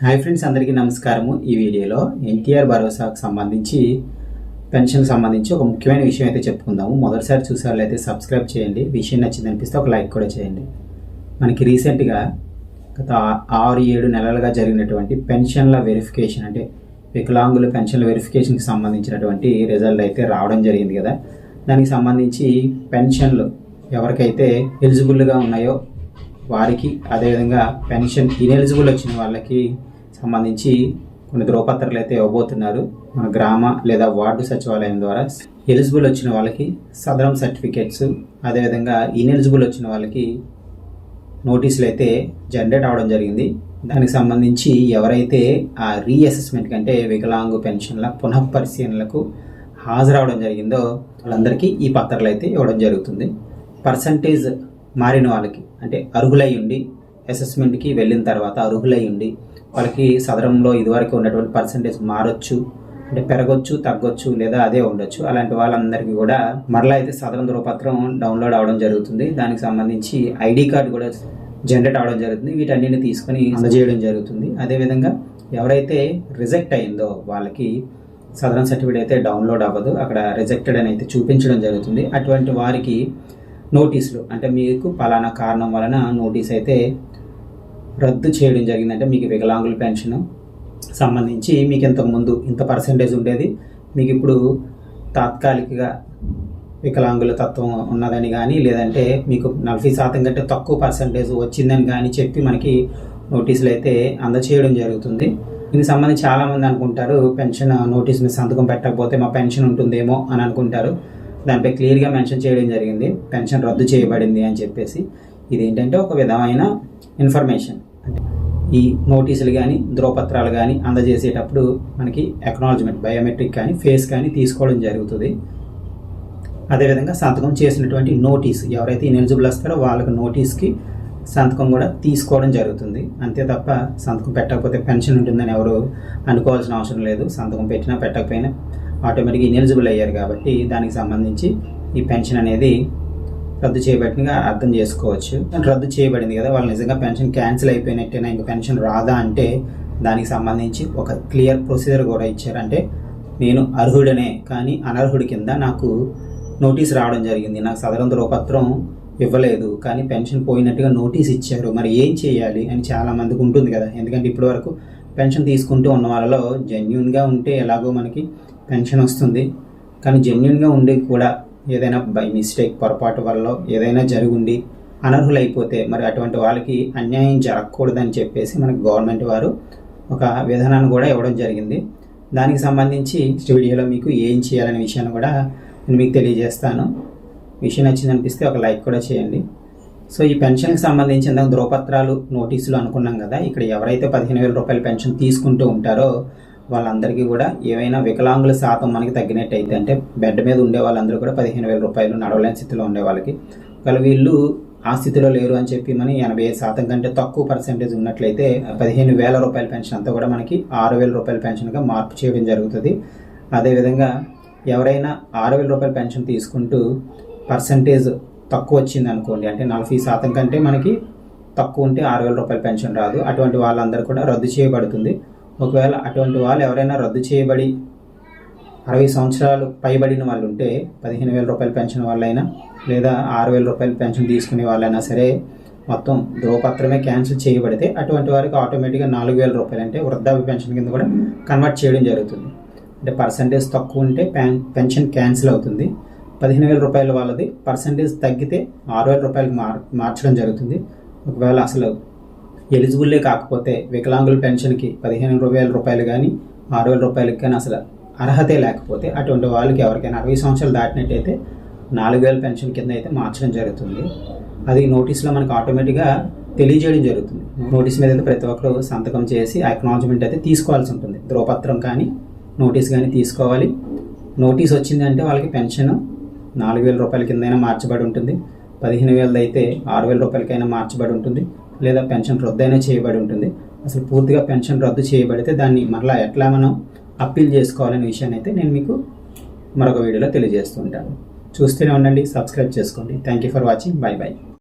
Hi friends అందరికీ నమస్కారము. ఈ వీడియోలో ఎన్టీఆర్ భరోసాకు సంబంధించి పెన్షన్కి సంబంధించి ఒక ముఖ్యమైన విషయం అయితే చెప్పుకుందాము. మొదటిసారి చూసేవాళ్ళైతే సబ్స్క్రైబ్ చేయండి. విషయం నచ్చింది అనిపిస్తే ఒక లైక్ కూడా చేయండి. మనకి రీసెంట్గా గత ఆరు ఏడు నెలలుగా జరిగినటువంటి పెన్షన్ల వెరిఫికేషన్ అంటే వికలాంగుల పెన్షన్ల వెరిఫికేషన్కి సంబంధించినటువంటి రిజల్ట్ అయితే రావడం జరిగింది కదా. దానికి సంబంధించి పెన్షన్లు ఎవరికైతే ఎలిజిబుల్గా ఉన్నాయో వారికి అదేవిధంగా పెన్షన్ ఇనెలిజిబుల్ వచ్చిన వాళ్ళకి సంబంధించి కొన్ని ధృవపత్రాలు అయితే ఇవ్వబోతున్నారు. మన గ్రామ లేదా వార్డు సచివాలయం ద్వారా ఎలిజిబుల్ వచ్చిన వాళ్ళకి సదరం సర్టిఫికేట్స్ అదేవిధంగా ఇనెలిజిబుల్ వచ్చిన వాళ్ళకి నోటీసులు అయితే జనరేట్ అవడం జరిగింది. దానికి సంబంధించి ఎవరైతే ఆ రీఅసెస్మెంట్ కంటే వికలాంగు పెన్షన్ల పునఃపరిశీలనలకు హాజరవడం జరిగిందో వాళ్ళందరికీ ఈ పత్రాలు అయితే ఇవ్వడం జరుగుతుంది. పర్సంటేజ్ మారిన వాళ్ళకి అంటే అర్హులై ఉండి అసెస్మెంట్కి వెళ్ళిన తర్వాత అర్హులై ఉండి వాళ్ళకి సదరంలో ఇదివరకు ఉన్నటువంటి పర్సంటేజ్ మారొచ్చు అంటే పెరగొచ్చు తగ్గొచ్చు లేదా అదే ఉండొచ్చు. అలాంటి వాళ్ళందరికీ కూడా మరలా అయితే సదరం ధృవపత్రం డౌన్లోడ్ అవడం జరుగుతుంది. దానికి సంబంధించి ఐడి కార్డు కూడా జనరేట్ అవడం జరుగుతుంది. వీటన్నిటిని తీసుకొని అందజేయడం జరుగుతుంది. అదేవిధంగా ఎవరైతే రిజెక్ట్ అయిందో వాళ్ళకి సదరన్ సర్టిఫికేట్ అయితే డౌన్లోడ్ అవ్వదు. అక్కడ రిజెక్టెడ్ అని అయితే చూపించడం జరుగుతుంది. అటువంటి వారికి నోటీసులు. అంటే మీకు పలానా కారణం వలన నోటీస్ అయితే రద్దు చేయడం జరిగిందంటే మీకు వికలాంగుల పెన్షన్ సంబంధించి మీకు ఇంతకు ముందు ఇంత పర్సంటేజ్ ఉండేది. మీకు ఇప్పుడు తాత్కాలికగా వికలాంగుల తత్వం ఉన్నదని కానీ లేదంటే మీకు నలభై శాతం కంటే తక్కువ పర్సంటేజ్ వచ్చిందని కానీ చెప్పి మనకి నోటీసులు అయితే అందచేయడం జరుగుతుంది. దీనికి సంబంధించి చాలామంది అనుకుంటారు పెన్షన్ నోటీస్ మీద సంతకం పెట్టకపోతే మా పెన్షన్ ఉంటుందేమో అని అనుకుంటారు. దానిపై క్లియర్గా మెన్షన్ చేయడం జరిగింది. పెన్షన్ రద్దు చేయబడింది అని చెప్పేసి ఇది ఏంటంటే ఒక విధమైన ఇన్ఫర్మేషన్. అంటే ఈ నోటీసులు కానీ ధ్రువపత్రాలు కానీ అందజేసేటప్పుడు మనకి ఎకనాలజ్మెంట్ బయోమెట్రిక్ కానీ ఫేస్ కానీ తీసుకోవడం జరుగుతుంది. అదేవిధంగా సంతకం చేసినటువంటి నోటీస్ ఎవరైతే ఇనెలిజిబుల్ వస్తారో వాళ్ళకి నోటీస్కి సంతకం కూడా తీసుకోవడం జరుగుతుంది. అంతే తప్ప సంతకం పెట్టకపోతే పెన్షన్ ఉంటుందని ఎవరు అనుకోవాల్సిన అవసరం లేదు. సంతకం పెట్టినా పెట్టకపోయినా ఆటోమేటిక్గా ఇనెలిజిబుల్ అయ్యారు కాబట్టి దానికి సంబంధించి ఈ పెన్షన్ అనేది రద్దు చేయబడినగా అర్థం చేసుకోవచ్చు. రద్దు చేయబడింది కదా వాళ్ళు నిజంగా పెన్షన్ క్యాన్సిల్ అయిపోయినట్టేనా ఇంకా పెన్షన్ రాదా అంటే దానికి సంబంధించి ఒక క్లియర్ ప్రొసీజర్ కూడా ఇచ్చారు. అంటే నేను అర్హుడనే కానీ అనర్హుడి కింద నాకు నోటీస్ రావడం జరిగింది. నాకు సదరం ధ్రువపత్రం ఇవ్వలేదు కానీ పెన్షన్ పోయినట్టుగా నోటీస్ ఇచ్చారు. మరి ఏం చేయాలి అని చాలా మందికి ఉంటుంది కదా. ఎందుకంటే ఇప్పటి వరకు పెన్షన్ తీసుకుంటూ ఉన్న వాళ్ళలో జెన్యున్గా ఉంటే ఎలాగో మనకి పెన్షన్ వస్తుంది. కానీ జెన్యున్గా ఉండి కూడా ఏదైనా బై మిస్టేక్ పొరపాటు వల్ల ఏదైనా జరుగుండి అనర్హులైపోతే మరి అటువంటి వాళ్ళకి అన్యాయం జరగకూడదని చెప్పేసి మనకు గవర్నమెంట్ వారు ఒక విధానాన్ని కూడా ఇవ్వడం జరిగింది. దానికి సంబంధించి స్టూడియోలో వీడియోలో మీకు ఏం చేయాలనే విషయాన్ని కూడా నేను మీకు తెలియజేస్తాను. విషయం నచ్చింది అనిపిస్తే ఒక లైక్ కూడా చేయండి. సో ఈ పెన్షన్కి సంబంధించి ఇందాక ధ్రువపత్రాలు నోటీసులు అనుకున్నాం కదా ఇక్కడ ఎవరైతే పదిహేను వేల రూపాయల పెన్షన్ తీసుకుంటూ ఉంటారో వాళ్ళందరికీ కూడా ఏవైనా వికలాంగుల శాతం మనకి తగ్గినట్టయితే అంటే బెడ్ మీద ఉండే వాళ్ళందరూ కూడా పదిహేను వేల రూపాయలు నడవలేని స్థితిలో ఉండే వాళ్ళకి. ఒకవేళ వీళ్ళు ఆ స్థితిలో లేరు అని చెప్పి మనం ఎనభై ఐదు శాతం కంటే తక్కువ పర్సెంటేజ్ ఉన్నట్లయితే పదిహేను వేల రూపాయల పెన్షన్ అంతా కూడా మనకి ఆరు వేల రూపాయల పెన్షన్గా మార్పు చేయడం జరుగుతుంది. అదేవిధంగా ఎవరైనా ఆరు వేల రూపాయల పెన్షన్ తీసుకుంటూ పర్సంటేజ్ తక్కువ వచ్చింది అనుకోండి అంటే నలభై శాతం కంటే మనకి తక్కువ ఉంటే ఆరు వేల రూపాయల పెన్షన్ రాదు. అటువంటి వాళ్ళందరూ కూడా రద్దు చేయబడుతుంది. ఒకవేళ అటువంటి వాళ్ళు ఎవరైనా రద్దు చేయబడి అరవై సంవత్సరాలు పైబడిన వాళ్ళు ఉంటే పదిహేను వేల రూపాయల పెన్షన్ వాళ్ళైనా లేదా ఆరు వేల రూపాయల పెన్షన్ తీసుకునే వాళ్ళైనా సరే మొత్తం ధ్రువపత్రమే క్యాన్సిల్ చేయబడితే అటువంటి వారికి ఆటోమేటిక్గా నాలుగు వేల రూపాయలు అంటే వృద్ధాప్య పెన్షన్ కింద కూడా కన్వర్ట్ చేయడం జరుగుతుంది. అంటే పర్సంటేజ్ తక్కువ ఉంటే పెన్ పెన్షన్ క్యాన్సిల్ అవుతుంది. పదిహేను వేల రూపాయల వాళ్ళది పర్సంటేజ్ తగ్గితే ఆరు వేల రూపాయలకు మార్ మార్చడం జరుగుతుంది. ఒకవేళ అసలు ఎలిజిబుల్లే కాకపోతే వికలాంగుల పెన్షన్కి పదిహేను వేల రూపాయలు కానీ ఆరు వేల రూపాయలకి కానీ అసలు అర్హతే లేకపోతే అటువంటి వాళ్ళకి ఎవరికైనా అరవై సంవత్సరాలు దాటినట్టయితే నాలుగు వేల పెన్షన్ కింద అయితే మార్చడం జరుగుతుంది. అది నోటీస్లో మనకు ఆటోమేటిక్గా తెలియజేయడం జరుగుతుంది. నోటీస్ మీద అయితే ప్రతి ఒక్కరు సంతకం చేసి అక్నాలజ్మెంట్ అయితే తీసుకోవాల్సి ఉంటుంది. ధ్రువపత్రం కానీ నోటీస్ కానీ తీసుకోవాలి. నోటీస్ వచ్చిందంటే వాళ్ళకి పెన్షన్ నాలుగు వేల రూపాయల కిందైనా మార్చబడి ఉంటుంది. పదిహేను వేలది అయితే ఆరు వేల రూపాయలకైనా మార్చబడి ఉంటుంది. లేదా పెన్షన్ రద్దయినా చేయబడి ఉంటుంది. అసలు పూర్తిగా పెన్షన్ రద్దు చేయబడితే దాన్ని మరలా ఎట్లా మనం అప్పీల్ చేసుకోవాలనే విషయాన్ని అయితే నేను మీకు మరొక వీడియోలో తెలియజేస్తుంటాను చూస్తూనే ఉండండి సబ్స్క్రైబ్ చేసుకోండి. Thank you for watching bye bye